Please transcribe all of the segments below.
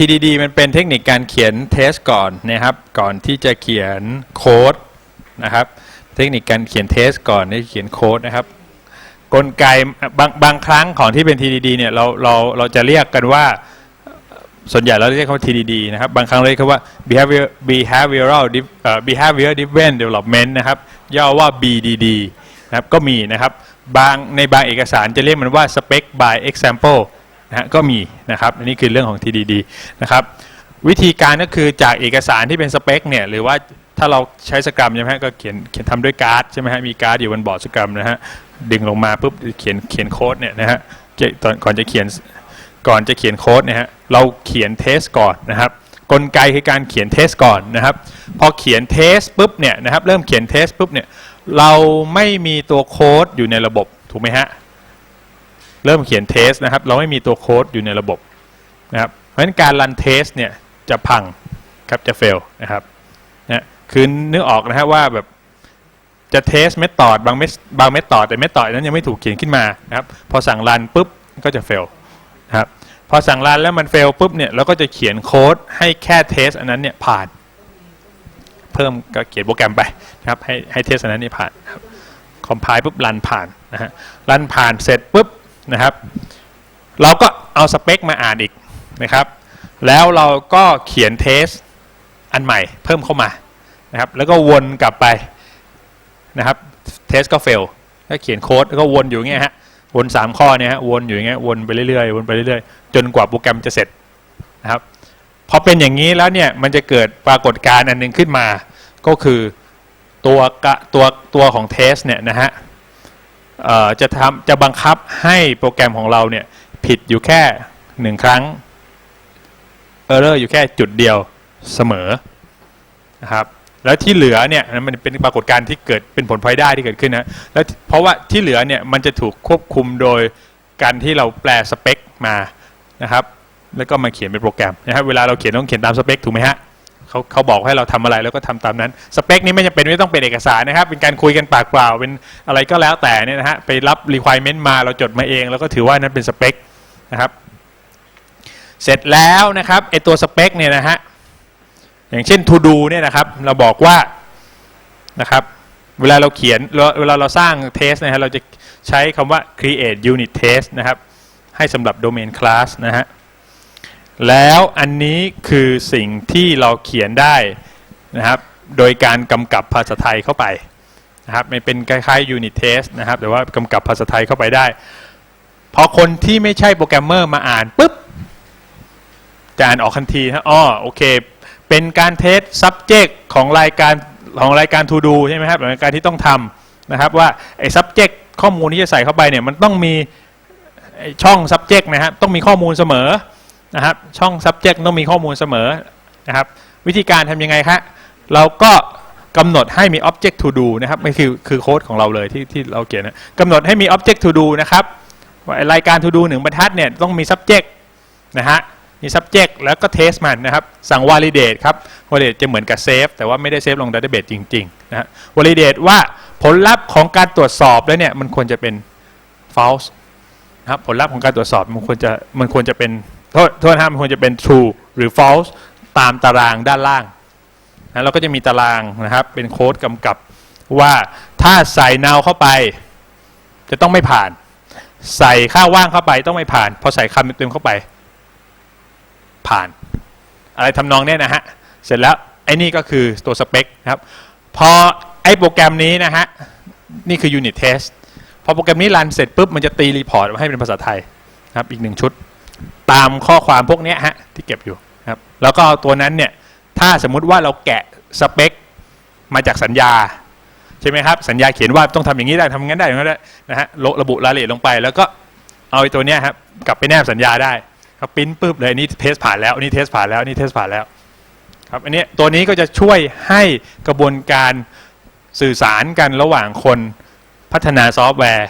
TDD มันเป็นเทคนิคการเขียนเทสก่อนนะครับ ก่อนที่จะเขียนโค้ดนะครับ เทคนิคการเขียนเทสก่อนที่เขียนโค้ดนะครับ กลไกบางบางครั้งของที่เป็น TDD เนี่ยเราเราเราจะเรียกกันว่าส่วนใหญ่เราเรียกเขาว่า TDD นะครับ บางครั้งเรียกเขาว่า behavior behavioral behavior driven development นะครับ ย่อว่า BDD นะครับ ก็มีนะครับ บางในบางเอกสารจะเรียกมันว่า spec by example นะก็มีนะครับอันนี้คือเรื่องของ TDD นะครับวิธีการก็คือจากเอกสารที่เป็นสเปคเนี่ยหรือว่าถ้าเราใช้สกรัมใช่ไหมก็เขียนเขียนทำด้วยการ์ดใช่ไหมฮะมีการ์ดอยู่บนบอร์ดสกรัมนะฮะดึงลงมาปุ๊บเขียนเขียนโค้ดเนี่ยนะฮะตอนก่อนจะเขียนก่อนจะเขียนโค้ดเนี่ยฮะเราเขียนเทสก่อนนะครับกลไกคือการเขียนเทสก่อนนะครับ พอเขียนเทสปุ๊บเนี่ยนะครับเริ่มเขียนเทสปุ๊บเนี่ยเราไม่มีตัวโค้ดอยู่ในระบบถูกไหมฮะ เริ่มเขียนเทสนะครับ เราไม่มีตัวโค้ดอยู่ในระบบนะครับ เพราะฉะนั้นการรันเทสเนี่ยจะพังครับจะเฟลนะครับนะคือนึกออกนะฮะว่าแบบจะเทสเมธอดบางเมธบางเมธอดแต่เมธอดนั้นยังไม่ถูกเขียนขึ้นมานะครับ พอสั่งรันปุ๊บก็จะเฟลนะครับพอสั่งรันแล้วมันเฟลปุ๊บเนี่ยเราก็จะเขียนโค้ดให้แค่เทสอันนั้นเนี่ยผ่าน เพิ่มก็เขียนโปรแกรมไปนะครับให้ให้เทสอันนั้นเนี่ยผ่านครับคอมไพล์ปุ๊บรันผ่านนะฮะรันผ่านเสร็จปุ๊บ นะครับ เราก็เอาสเปคมาอ่านอีกนะครับ แล้วเราก็เขียนเทสอันใหม่เพิ่มเข้ามานะครับ แล้วก็วนกลับไปนะครับเทสก็เฟลถ้าเขียนโค้ดแล้วก็วนอยู่อย่างเงี้ยฮะวนสามข้อเนี่ยฮะวนอยู่อย่างเงี้ยวนไปเรื่อยๆวนไปเรื่อยๆจนกว่าโปรแกรมจะเสร็จนะครับพอเป็นอย่างนี้แล้วเนี่ยมันจะเกิดปรากฏการณ์อันหนึงขึ้นมา ก็คือตัวกะตัวตัวของเทสเนี่ยนะฮะ จะทำจะบังคับให้โปรแกรมของเราเนี่ยผิดอยู่แค่หนึ่งครั้งเออร์เรอร์อยู่แค่จุดเดียวเสมอนะครับแล้วที่เหลือเนี่ยมันเป็นปรากฏการณ์ที่เกิดเป็นผลพลอยได้ที่เกิดขึ้นนะแล้วเพราะว่าที่เหลือเนี่ยมันจะถูกควบคุมโดยการที่เราแปลสเปคมานะครับแล้วก็มาเขียนเป็นโปรแกรมนะครับเวลาเราเขียนต้องเขียนตามสเปคถูกไหมฮะ เขาเขาบอกให้เราทำอะไรแล้วก็ทำตามนั้น สเปคนี้ไม่จำเป็นไม่ต้องเป็นเอกสารนะครับ เป็นการคุยกันปากเปล่าเป็นอะไรก็แล้วแต่เนี่ยนะฮะไปรับ requirement มาเราจดมาเอง แล้วก็ถือว่านั้นเป็นสเปคนะครับ เสร็จแล้วนะครับไอตัวสเปคเนี่ยนะฮะอย่างเช่น to do เนี่ยนะครับ เราบอกว่านะครับเวลาเราเขียนเวลาเวลาเราสร้างเทสนะฮะเราจะใช้คำว่า create unit test นะครับ ให้สำหรับ domain class นะฮะ แล้วอันนี้คือสิ่งที่เราเขียนได้นะครับ โดยการกำกับภาษาไทยเข้าไปนะครับมันเป็นคล้ายๆ unit test นะครับแต่ว่ากำกับภาษาไทยเข้าไปได้ พอคนที่ไม่ใช่โปรแกรมเมอร์มาอ่านปุ๊บจะอ่านออกทันทีนะอ๋อโอเค เป็นการเทส subject ของรายการของรายการ to do ใช่ไหมครับรายการที่ต้องทำนะครับว่าไอ้ subject ข้อมูลที่จะใส่เข้าไปเนี่ยมันต้องมีช่อง subject นะครับต้องมีข้อมูลเสมอ นะครับช่อง subject ต้องมีข้อมูลเสมอนะครับวิธีการทำยังไงครับเราก็กำหนดให้มี object to do นะครับไม่คือคือโค้ดของเราเลยที่ที่เราเขียนนะกำหนดให้มี object to do นะครับว่ารายการ to do หนึ่งบรรทัดเนี่ยต้องมี subject นะฮะมี subject แล้วก็ test มันนะครับ สั่ง validate ครับ validate จะเหมือนกับ save แต่ว่าไม่ได้เซฟลง database จริงๆนะฮะ validate ว่าผลลัพธ์ของการตรวจสอบแล้วเนี่ยมันควรจะเป็น false นะครับผลลัพธ์ของการตรวจสอบมันควรจะมันควรจะเป็น โทษโทษนะฮะมันควรจะเป็น true หรือ false ตามตารางด้านล่างนะเราก็จะมีตารางนะครับ เป็นโค้ดกำกับว่าถ้าใส่ now เข้าไป จะต้องไม่ผ่าน ใส่ค่าว่างเข้าไปต้องไม่ผ่าน พอใส่คำเต็มเข้าไป ผ่าน อะไรทำนองเนี้ยนะฮะ เสร็จแล้วไอ้นี่ก็คือตัวสเปคนะครับ พอไอ้โปรแกรมนี้นะฮะ นี่คือ unit test พอโปรแกรมนี้รันเสร็จปุ๊บ มันจะตีรีพอร์ตมาให้เป็นภาษาไทยนะครับ อีกหนึ่งชุด ตามข้อความพวกนี้ฮะที่เก็บอยู่ครับแล้วก็เอาตัวนั้นเนี่ยถ้าสมมุติว่าเราแกะสเปคมาจากสัญญาใช่ไหมครับสัญญาเขียนว่าต้องทำอย่างนี้ได้ทำงั้นได้อย่างนั้นได้นะฮะระบุรายละเอียดลงไป แล้วก็เอาไอ้ตัวเนี้ยครับกลับไปแนบสัญญาได้ครับปิ้นปุ๊บเลยนี่เทสผ่านแล้วนี่เทสผ่านแล้วนี่เทสผ่านแล้วครับอันนี้ตัวนี้ก็จะช่วยให้กระบวนการสื่อสารกันระหว่างคนพัฒนาซอฟต์แวร์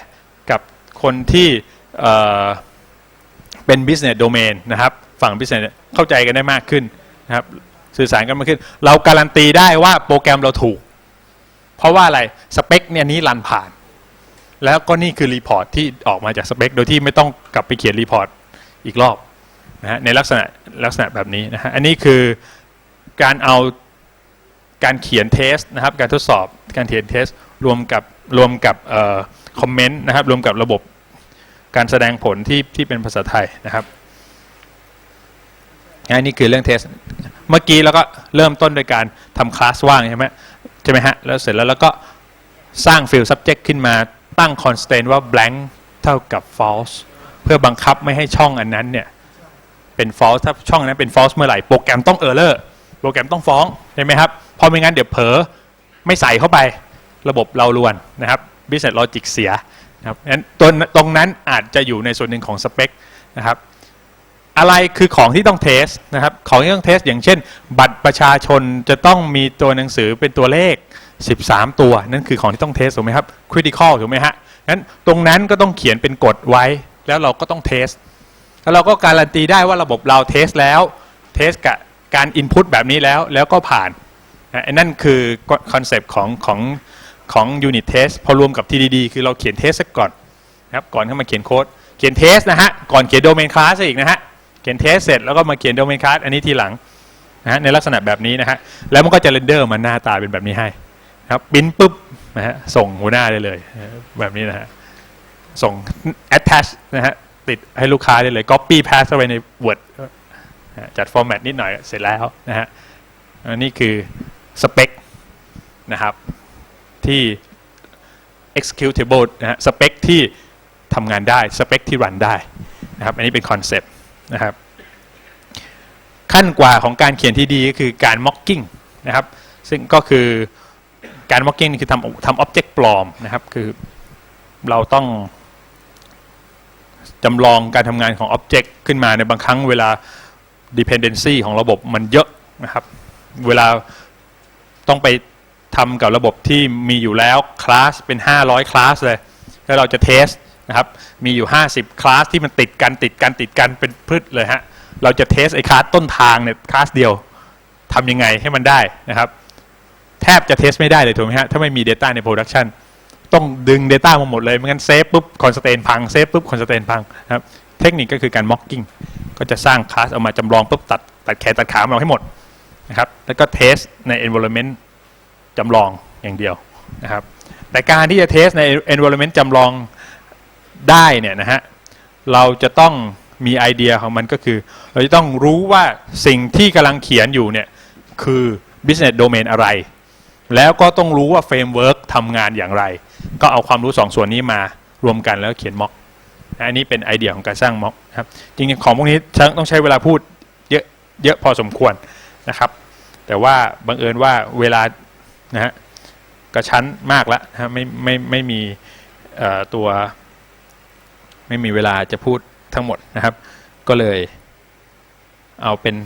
กับคนที่ เป็น business domain นะครับ ฝั่ง business เข้าใจกันได้มากขึ้นนะครับ สื่อสารกันมากขึ้น เราการันตีได้ว่าโปรแกรมเราถูก เพราะว่าอะไร สเปคเนี่ยนี้รันผ่าน แล้วก็นี่คือรีพอร์ตที่ออกมาจากสเปค โดยที่ไม่ต้องกลับไปเขียนรีพอร์ตอีกรอบนะฮะในลักษณะลักษณะแบบนี้นะฮะ อันนี้คือการเอาการเขียนเทสนะครับ การทดสอบการเขียนเทสรวมกับรวมกับคอมเมนต์นะครับ รวมกับระบบ การแสดงผลที่ที่เป็นภาษาไทยนะครับอันนี้คือเรื่องเทส เมื่อกี้เราก็เริ่มต้นโดยการทำคลาสว่างใช่ไหมใช่ไหมฮะ แล้วเสร็จแล้วเราก็สร้าง field subject ขึ้นมาตั้ง constraint ว่า blank เท่ากับ false เพื่อบังคับไม่ให้ช่องอันนั้นเนี่ยเป็น false ถ้าช่องนั้นเป็น false เมื่อไหร่โปรแกรมต้อง error โปรแกรมต้องฟ้องใช่ไหมครับเพราะไม่งั้นเดี๋ยวเผลอไม่ใส่เข้าไประบบเราลวนนะครับ business logic เสีย นะครับงั้นตัวตรงนั้นอาจจะอยู่ในส่วนหนึ่งของสเปคนะครับอะไรคือของที่ต้องเทสนะครับของที่ต้องเทสอย่างเช่น บัตรประชาชนจะต้องมีตัวหนังสือเป็นตัวเลข 13 ตัว นั่นคือของที่ต้องเทสถูกไหมครับ critical ถูกไหมฮะนั้นตรงนั้นก็ต้องเขียนเป็นกฎไว้ แล้วเราก็ต้องเทสแล้วเราก็การันตีได้ว่าระบบเราเทสแล้วเทสกับการ input แบบนี้แล้วแล้วก็ผ่านนะอันนั่นคือคอนเซปต์ของของ ของ unit test พอรวมกับ TDD คือเราเขียนเทสซะก่อนนะครับก่อนเข้ามาเขียนโค้ดเขียนเทสนะฮะก่อนเขียน domain class อีกนะฮะเขียนเทสเสร็จแล้วก็มาเขียน domain class อันนี้ทีหลังนะฮะในลักษณะแบบนี้นะฮะแล้วมันก็จะเรนเดอร์มาหน้าตาเป็นแบบนี้ให้นะครับปริ้นปุ๊บนะฮะส่งหัวหน้าได้เลยแบบนี้นะฮะส่ง attach นะฮะติดให้ลูกค้าได้เลย copy paste เข้าไปใน Word จัด format นิดหน่อยเสร็จแล้วนะฮะอันนี้คือสเปคนะครับ ที่ executable นะฮะสเปคที่ทำงานได้สเปคที่รันได้นะครับอันนี้เป็นคอนเซปต์นะครับขั้นกว่าของการเขียนที่ดีก็คือการ mocking นะครับซึ่งก็คือการ mocking คือทำทำ object ปลอมนะครับคือเราต้องจำลองการทำงานของ object ขึ้นมาในบางครั้งเวลา dependency ของระบบมันเยอะนะครับ เวลาต้องไป ทำกับระบบที่มีอยู่แล้วคลาสเป็น 500 คลาสเลย แล้วเราจะเทสนะครับ มีอยู่ 50 คลาสที่มันติดกันติดกันติดกันเป็นพืชเลยฮะ เราจะเทสไอ้คลาสต้นทางเนี่ยคลาสเดียวทำยังไงให้มันได้นะครับ แทบจะเทสไม่ได้เลยถูกไหมฮะ ถ้าไม่มี Data ใน Production ต้องดึง Data มาหมดเลย ไม่งั้นเซฟปุ๊บคอนสแตนพังเซฟปุ๊บคอนสแตนพังนะครับ เทคนิคก็คือการ mocking ก็จะสร้างคลาสออกมาจำลองปุ๊บตัดตัดแขนตัดขามาให้หมดนะครับ แล้วก็เทสใน environment จำลองอย่างเดียวนะครับ แต่การที่จะเทสใน environment จำลองได้เนี่ยนะฮะ เราจะต้องมีไอเดียของมันก็คือ เราจะต้องรู้ว่าสิ่งที่กำลังเขียนอยู่เนี่ย คือ business domain อะไร แล้วก็ต้องรู้ว่าเฟรมเวิร์กทำงานอย่างไร ก็เอาความรู้สองส่วนนี้มารวมกันแล้วเขียนม็อกอันนี้เป็นไอเดียของการสร้างม็อกครับ จริงๆของพวกนี้ต้องใช้เวลาพูดเยอะเยอะพอสมควรนะครับ แต่ว่าบังเอิญว่าเวลา นะฮะกระชั้นมากแล้วนะฮะไม่ไม่ไม่มีตัวไม่มีเวลาจะพูดทั้งหมดนะครับ ก็เลยเอาเป็น